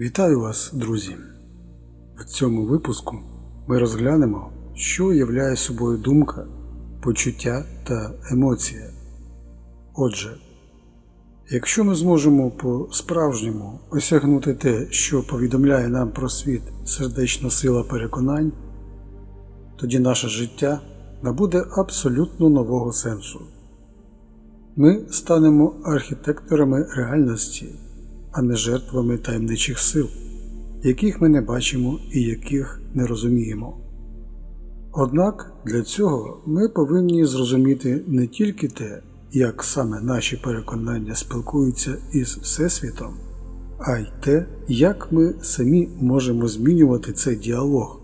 Вітаю вас, друзі! В цьому випуску ми розглянемо, що являє собою думка, почуття та емоція. Отже, якщо ми зможемо по-справжньому осягнути те, що повідомляє нам про світ сердечна сила переконань, тоді наше життя набуде абсолютно нового сенсу. Ми станемо архітекторами реальності, а не жертвами таємничих сил, яких ми не бачимо і яких не розуміємо. Однак для цього ми повинні зрозуміти не тільки те, як саме наші переконання спілкуються із Всесвітом, а й те, як ми самі можемо змінювати цей діалог,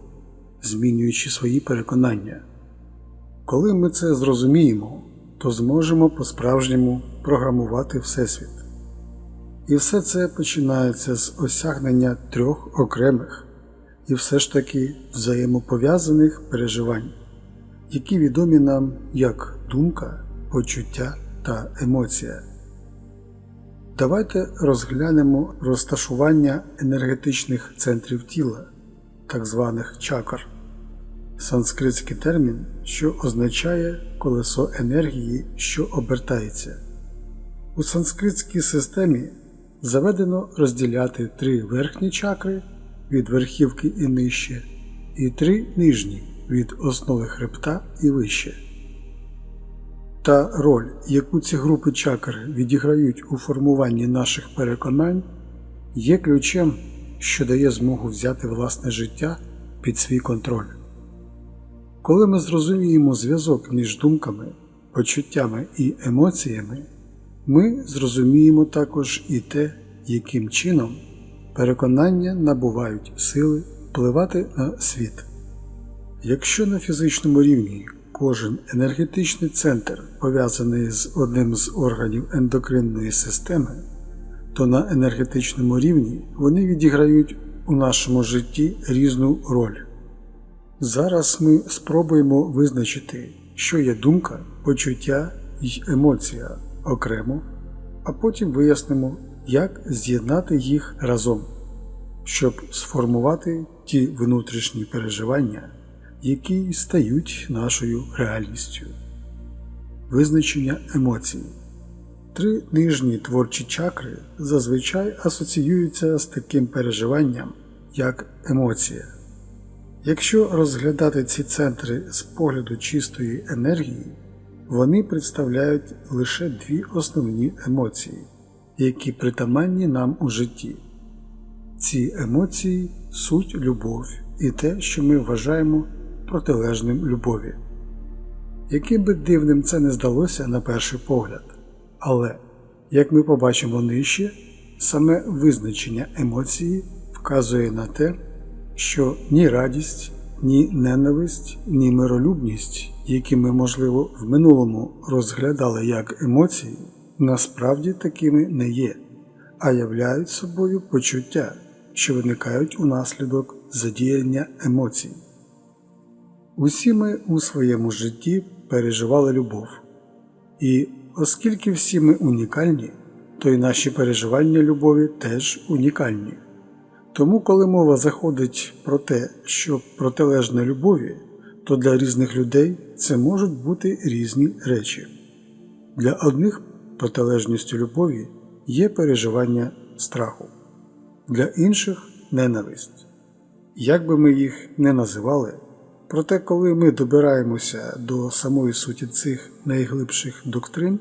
змінюючи свої переконання. Коли ми це зрозуміємо, то зможемо по-справжньому програмувати Всесвіт. І все це починається з осягнення трьох окремих і все ж таки взаємопов'язаних переживань, які відомі нам як думка, почуття та емоція. Давайте розглянемо розташування енергетичних центрів тіла, так званих чакр санскритський термін, що означає колесо енергії, що обертається. У санскритській системі заведено розділяти три верхні чакри від верхівки і нижче, і три нижні від основи хребта і вище. Та роль, яку ці групи чакр відіграють у формуванні наших переконань, є ключем, що дає змогу взяти власне життя під свій контроль. Коли ми зрозуміємо зв'язок між думками, почуттями і емоціями, ми зрозуміємо також і те, яким чином переконання набувають сили впливати на світ. Якщо на фізичному рівні кожен енергетичний центр пов'язаний з одним з органів ендокринної системи, то на енергетичному рівні вони відіграють у нашому житті різну роль. Зараз ми спробуємо визначити, що є думка, почуття й емоція окремо, а потім вияснимо, як з'єднати їх разом, щоб сформувати ті внутрішні переживання, які стають нашою реальністю. Визначення емоцій. Три нижні творчі чакри зазвичай асоціюються з таким переживанням, як емоція. Якщо розглядати ці центри з погляду чистої енергії, вони представляють лише дві основні емоції, які притаманні нам у житті. Ці емоції суть любов і те, що ми вважаємо протилежним любові. Яким би дивним це не здалося на перший погляд, але, як ми побачимо нижче, саме визначення емоції вказує на те, що ні радість, ні ненависть, ні миролюбність, які ми, можливо, в минулому розглядали як емоції, насправді такими не є, а являють собою почуття, що виникають унаслідок задіяння емоцій. Усі ми у своєму житті переживали любов, і оскільки всі ми унікальні, то й наші переживання любові теж унікальні. Тому, коли мова заходить про те, що протилежне любові, то для різних людей це можуть бути різні речі. Для одних протилежністю любові є переживання страху, для інших ненависть. Як би ми їх не називали, проте коли ми добираємося до самої суті цих найглибших доктрин,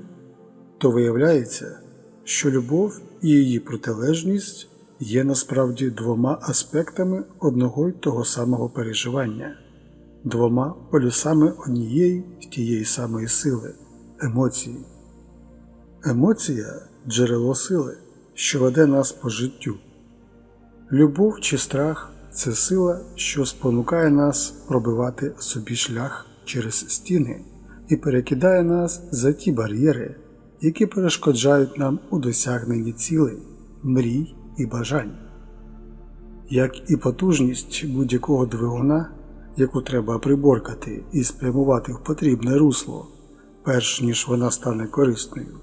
то виявляється, що любов і її протилежність є насправді двома аспектами одного й того самого переживання, двома полюсами однієї й тієї самої сили емоції. Емоція джерело сили, що веде нас по життю. Любов чи страх це сила, що спонукає нас пробивати собі шлях через стіни і перекидає нас за ті бар'єри, які перешкоджають нам у досягненні цілей, мрій і бажань. Як і потужність будь-якого двигуна, яку треба приборкати і спрямувати в потрібне русло, перш ніж вона стане корисною,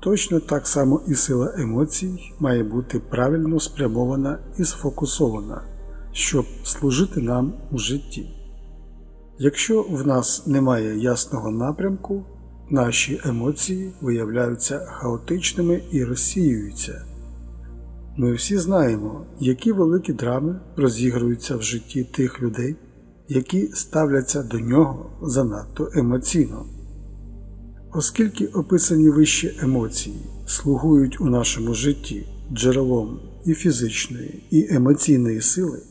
Точно так само і сила емоцій має бути правильно спрямована і сфокусована, щоб служити нам у житті. Якщо в нас немає ясного напрямку, наші емоції виявляються хаотичними і розсіюються. Ми всі знаємо, які великі драми розігруються в житті тих людей, які ставляться до нього занадто емоційно. Оскільки описані вищі емоції слугують у нашому житті джерелом і фізичної, і емоційної сили,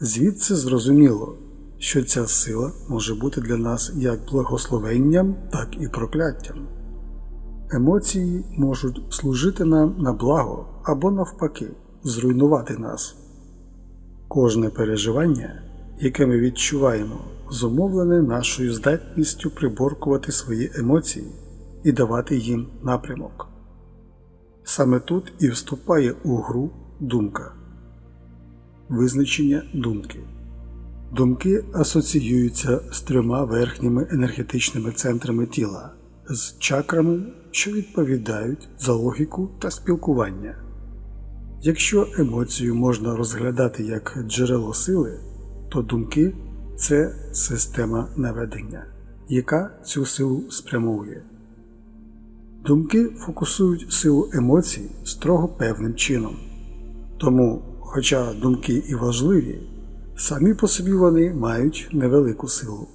звідси зрозуміло, що ця сила може бути для нас як благословенням, так і прокляттям. Емоції можуть служити нам на благо або навпаки зруйнувати нас. Кожне переживання, яке ми відчуваємо, зумовлене нашою здатністю приборкувати свої емоції і давати їм напрямок. Саме тут і вступає у гру думка. Визначення думки. Думки асоціюються з трьома верхніми енергетичними центрами тіла, з чакрами, що відповідають за логіку та спілкування. Якщо емоцію можна розглядати як джерело сили, то думки це система наведення, яка цю силу спрямовує. Думки фокусують силу емоцій строго певним чином. Тому, хоча думки і важливі, самі по собі вони мають невелику силу.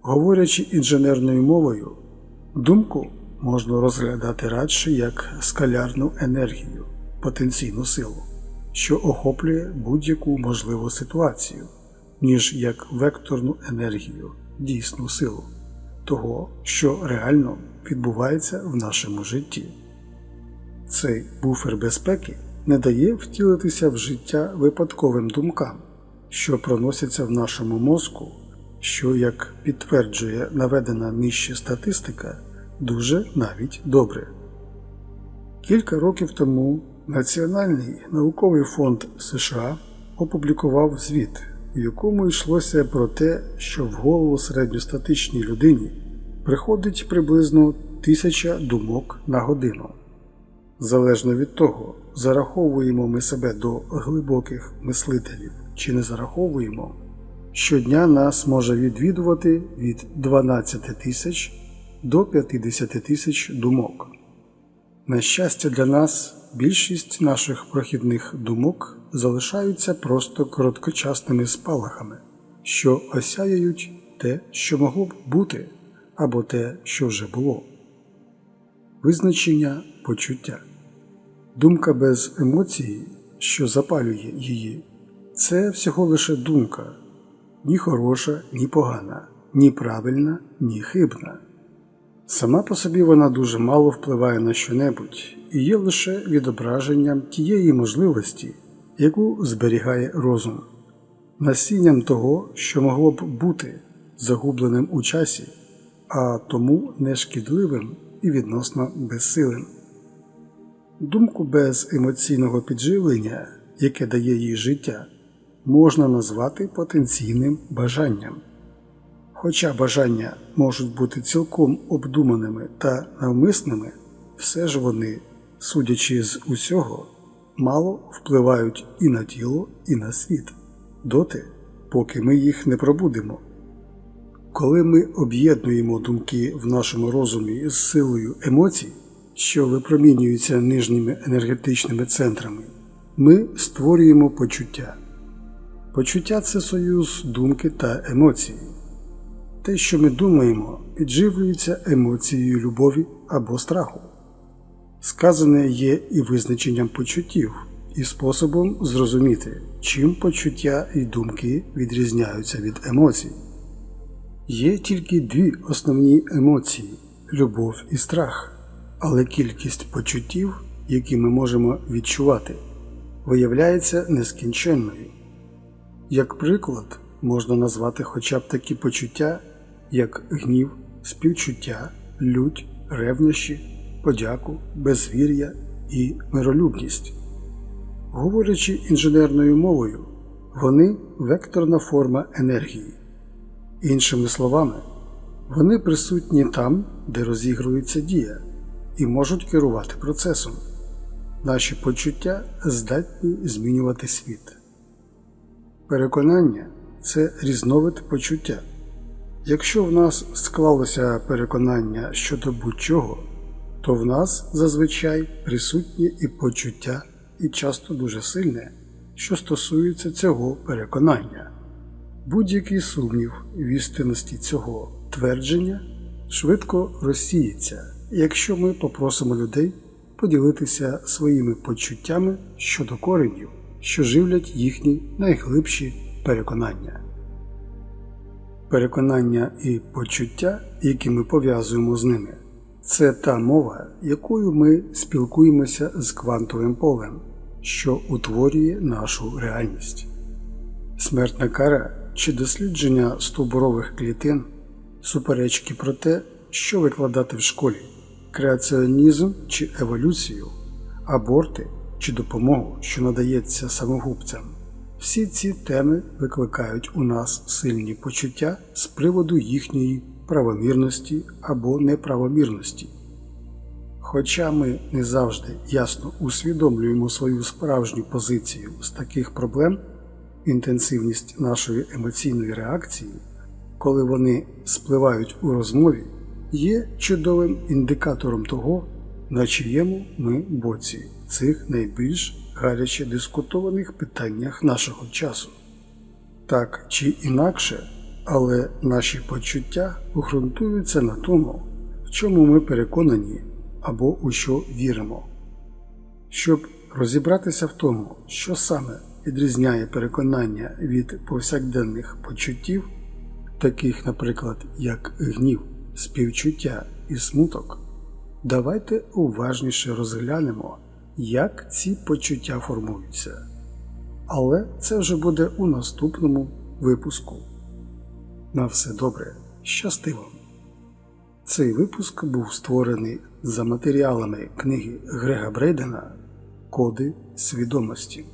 Говорячи інженерною мовою, думку можна розглядати радше як скалярну енергію, потенційну силу, що охоплює будь-яку можливу ситуацію, ніж як векторну енергію, дійсну силу того, що реально відбувається в нашому житті. Цей буфер безпеки не дає втілитися в життя випадковим думкам, що проносяться в нашому мозку, що, як підтверджує наведена нижче статистика, дуже навіть добре. Кілька років тому Національний науковий фонд США опублікував звіт, у якому йшлося про те, що в голову середньостатичній людині приходить приблизно тисяча думок на годину. Залежно від того, зараховуємо ми себе до глибоких мислителів чи не зараховуємо, щодня нас може відвідувати від 12 тисяч до 50 тисяч думок. На щастя, для нас більшість наших прохідних думок залишаються просто короткочасними спалахами, що осяяють те, що могло б бути, або те, що вже було. Визначення почуття. Думка без емоції, що запалює її, це всього лише думка, ні хороша, ні погана, ні правильна, ні хибна. Сама по собі вона дуже мало впливає на щонебудь і є лише відображенням тієї можливості, яку зберігає розум, насінням того, що могло б бути загубленим у часі, а тому нешкідливим і відносно безсилим. Думку без емоційного підживлення, яке дає їй життя, можна назвати потенційним бажанням. Хоча бажання можуть бути цілком обдуманими та навмисними, все ж вони, судячи з усього, мало впливають і на тіло, і на світ, доти, поки ми їх не пробудемо. Коли ми об'єднуємо думки в нашому розумі з силою емоцій, що випромінюються нижніми енергетичними центрами, ми створюємо почуття. Почуття це союз думки та емоції. Те, що ми думаємо, підживлюється емоцією любові або страху. Сказане є і визначенням почуттів, і способом зрозуміти, чим почуття і думки відрізняються від емоцій. Є тільки дві основні емоції любов і страх, але кількість почуттів, які ми можемо відчувати, виявляється нескінченною. Як приклад, можна назвати хоча б такі почуття, як гнів, співчуття, лють, ревнощі, подяку, безвір'я і миролюбність. Говорячи інженерною мовою, вони векторна форма енергії. Іншими словами, вони присутні там, де розігрується дія, і можуть керувати процесом. Наші почуття здатні змінювати світ. Переконання це різновид почуття. Якщо в нас склалося переконання щодо будь-чого, то в нас зазвичай присутнє і почуття, і часто дуже сильне, що стосується цього переконання. Будь-який сумнів в істинності цього твердження швидко розсіється, якщо ми попросимо людей поділитися своїми почуттями щодо коренів, що живлять їхні найглибші переконання. Переконання і почуття, які ми пов'язуємо з ними, це та мова, якою ми спілкуємося з квантовим полем, що утворює нашу реальність. Смертна кара чи дослідження стовбурових клітин, суперечки про те, що викладати в школі, креаціонізм чи еволюцію, аборти чи допомогу, що надається самогубцям. Всі ці теми викликають у нас сильні почуття з приводу їхньої правомірності або неправомірності. Хоча ми не завжди ясно усвідомлюємо свою справжню позицію з таких проблем, інтенсивність нашої емоційної реакції, коли вони спливають у розмові, є чудовим індикатором того, на чиєму ми боці цих найбільш гаряче дискутованих питаннях нашого часу. Так чи інакше, але наші почуття ґрунтуються на тому, в чому ми переконані або у що віримо. Щоб розібратися в тому, що саме відрізняє переконання від повсякденних почуттів, таких, наприклад, як гнів, співчуття і смуток, давайте уважніше розглянемо, як ці почуття формуються. Але це вже буде у наступному випуску. На все добре, щасти вам! Цей випуск був створений за матеріалами книги Грега Брейдена Коди свідомості.